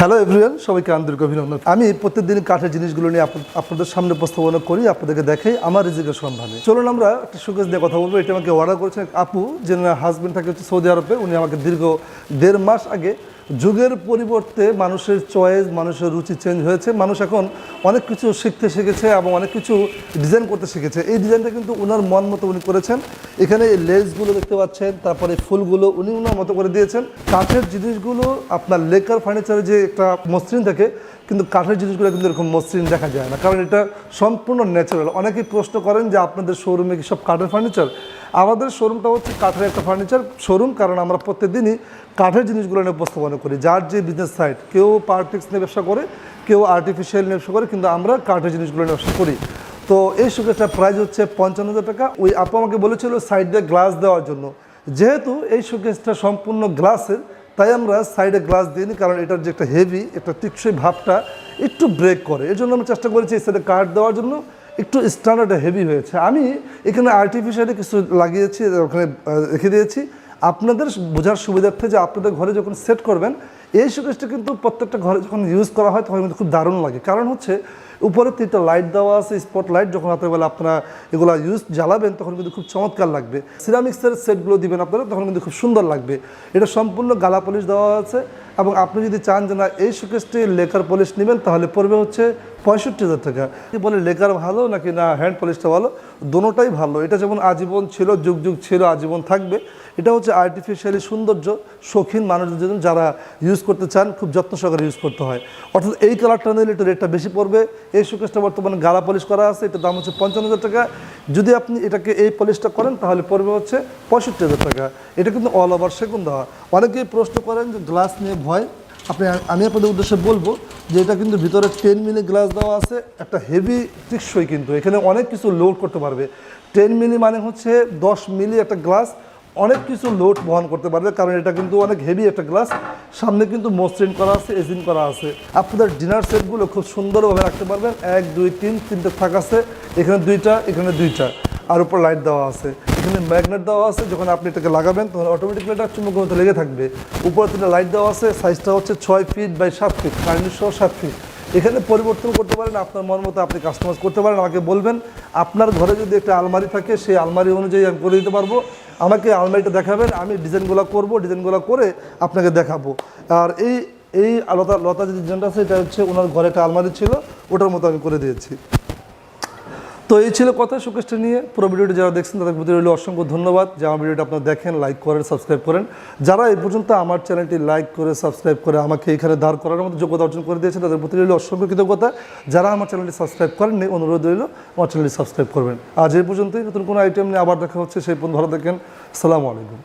Hello everyone সবাইকে আন্তরিক অভিনন্দন। আমি প্রত্যেকদিন কাঠের জিনিসগুলো নিয়ে আপনাদের সামনে উপস্থাপনা করি, আপনাদেরকে দেখে আমার রিজিকের সন্ধানে চলুন আমরা একটা সুকেশ দিয়ে কথা বলব, এটা আমাকে অর্ডার করেছেন আপু যে হাজবেন্ড থাকে হচ্ছে সৌদি আরবে, উনি আমাকে দীর্ঘ দেড় মাস আগে যুগের পরিবর্তে মানুষের চয়েস মানুষের রুচি চেঞ্জ হয়েছে। মানুষ এখন অনেক কিছু শিখতে শিখেছে এবং অনেক কিছু ডিজাইন করতে শিখেছে। এই ডিজাইনটা কিন্তু ওনার মন মতো উনি করেছেন। এখানে এই লেসগুলো দেখতে পাচ্ছেন, তারপরে ফুলগুলো উনি ওনার মতো করে দিয়েছেন। কাঠের জিনিসগুলো আপনার লেকার ফার্নিচারে যে একটা মসৃণ থাকে, কিন্তু কাঠের জিনিসগুলো কিন্তু এরকম মসৃণ দেখা যায় না। কারণ এটা সম্পূর্ণ ন্যাচারাল অনেকেই প্রশ্ন করেন যে আপনাদের শোরুমে কি সব কাঠের ফার্নিচার আমাদের শোরুমটা হচ্ছে কাঠের একটা ফার্নিচার শোরুম কারণ আমরা প্রত্যেকদিনই কাঠের জিনিসগুলো নিয়ে উপস্থাপনা করি। যার যে বিজনেস সাইট কেউ পার্টিক্স নিয়ে ব্যবসা করে, কেউ আর্টিফিশিয়াল নিয়ে ব্যবসা করে, কিন্তু আমরা কাঠের জিনিসগুলো নিয়ে ব্যবসা করি। তো এই শোকেসটার প্রাইস হচ্ছে পঞ্চান্ন হাজার টাকা। ওই আপু আমাকে বলেছিল সাইডে গ্লাস দেওয়ার জন্য। যেহেতু এই শোকেসটা সম্পূর্ণ গ্লাসের তাই আমরা সাইডে গ্লাস দিইনি, কারণ এটার যে একটা হেভি একটা টিকসই ভাবটা একটু ব্রেক করে। এর জন্য আমরা চেষ্টা করেছি এই সাইডে কাঠ দেওয়ার জন্য। একটু স্ট্যান্ডার্ডে হেভি হয়েছে। আমি এখানে আর্টিফিশিয়ালি কিছু লাগিয়েছি, ওখানে রেখে দিয়েছি। আপনাদের বোঝার সুবিধার্থে যে আপনাদের ঘরে যখন সেট করবেন, এই শোকেসটা কিন্তু প্রত্যেকটা ঘরে যখন ইউজ করা হয়, তখন কিন্তু খুব দারুণ লাগে। কারণ হচ্ছে উপরে তিনটা লাইট দেওয়া আছে স্পট লাইট যখন রাতের বেলা আপনারা এগুলো ইউজ জ্বালাবেন, তখন কিন্তু খুব চমৎকার লাগবে। সিরামিক্সের সেটগুলো দিবেন আপনারা, তখন কিন্তু খুব সুন্দর লাগবে। এটা সম্পূর্ণ গালা পলিশ দেওয়া আছে এবং আপনি যদি চান যে না, এই শোকেসটি লেকার পলিশ নেবেন, তাহলে পড়বে হচ্ছে পঁয়ষট্টি হাজার টাকা। বলে লেকার ভালো নাকি না হ্যান্ড পলিশটা ভালো? দোনোটাই ভালো। এটা যেমন আজীবন ছিল, যুগ যুগ ছিল, আজীবন থাকবে। এটা হচ্ছে আর্টিফিশিয়ালি সৌন্দর্য, শৌখিন মানুষদের জন্য যারা ইউজ করতে চান, খুব যত্ন সহকারে ইউজ করতে হয়। অর্থাৎ এই কালারটা নিলে একটু রেটটা বেশি পড়বে এই শোকেসটা বর্তমানে গালা পলিশ করা আছে, এটার দাম হচ্ছে পঞ্চান্ন হাজার টাকা। যদি আপনি এটাকে এই পলিশটা করেন, তাহলে পড়বে হচ্ছে পঁয়ষট্টি হাজার টাকা। এটা কিন্তু অল ওভার সেগুন দেওয়া। অনেকেই প্রশ্ন করেন যে গ্লাস নিয়ে ভয়। আপনি, আমি আপনাদের উদ্দেশ্যে বলব যে এটা কিন্তু ভিতরে টেন মিলি গ্লাস দেওয়া আছে, একটা হেভি টিকসই কিন্তু। এখানে অনেক কিছু লোড করতে পারবে। টেন মিলি মানে হচ্ছে দশ মিলি একটা গ্লাস অনেক কিছু লোড বহন করতে পারবে, কারণ এটা কিন্তু অনেক হেভি একটা গ্লাস সামনে কিন্তু মসৃণ করা আছে, এজিন করা আছে। আপনাদের ডিনার সেটগুলো খুব সুন্দরভাবে রাখতে পারবেন। এক, দুই, তিন, তিনটে থাক আছে। এখানে দুইটা এখানে দুইটা। আর উপর লাইট দেওয়া আছে। এখানে ম্যাগনেট দেওয়া আছে। যখন আপনি এটাকে লাগাবেন, তখন অটোমেটিকলি এটা চুম্বক মতো লেগে থাকবে। উপরে তিনটা লাইট দেওয়া আছে। সাইজটা হচ্ছে ছয় ফিট বাই সাত ফিট কারেন্ট সহ সাত ফিট এখানে পরিবর্তন করতে পারেন, আপনার মন মতো আপনি কাস্টমাইজ করতে পারেন, আমাকে বলবেন। আপনার ঘরে যদি একটা আলমারি থাকে, সেই আলমারি অনুযায়ী আমি করে দিতে পারব। আমাকে আলমারিটা দেখাবেন, আমি ডিজাইনগুলো করব, ডিজাইনগুলো করে আপনাকে দেখাবো। আর এই এই লতা লতা যে ডিজাইনটা আছে, এটা হচ্ছে ওনার ঘরে একটা আলমারি ছিল, ওটার মতো আমি করে দিয়েছি। তো এই ছিল কথা শোকেশটা নিয়ে। পুরো ভিডিওটি যারা দেখছেন তাদের প্রতি রইল অসংখ্য ধন্যবাদ। যে আমার ভিডিওটা আপনারা দেখেন লাইক করেন সাবস্ক্রাইব করেন। যারা এই পর্যন্ত আমার চ্যানেলটি লাইক করে সাবস্ক্রাইব করে আমাকে এখানে দাঁড় করার মতো যোগ্যতা অর্জন করে দিয়েছেন, তাদের প্রতি রইল অসংখ্য কৃতজ্ঞতা। যারা আমার চ্যানেলটি সাবস্ক্রাইব করেননি, অনুরোধ রইল আমার চ্যানেলটি সাবস্ক্রাইব করবেন। আজ এই পর্যন্তই। নতুন কোনো আইটেম নিয়ে আবার দেখা হচ্ছে, সেই পর্যন্ত ভালো দেখেন আসসালামু আলাইকুম।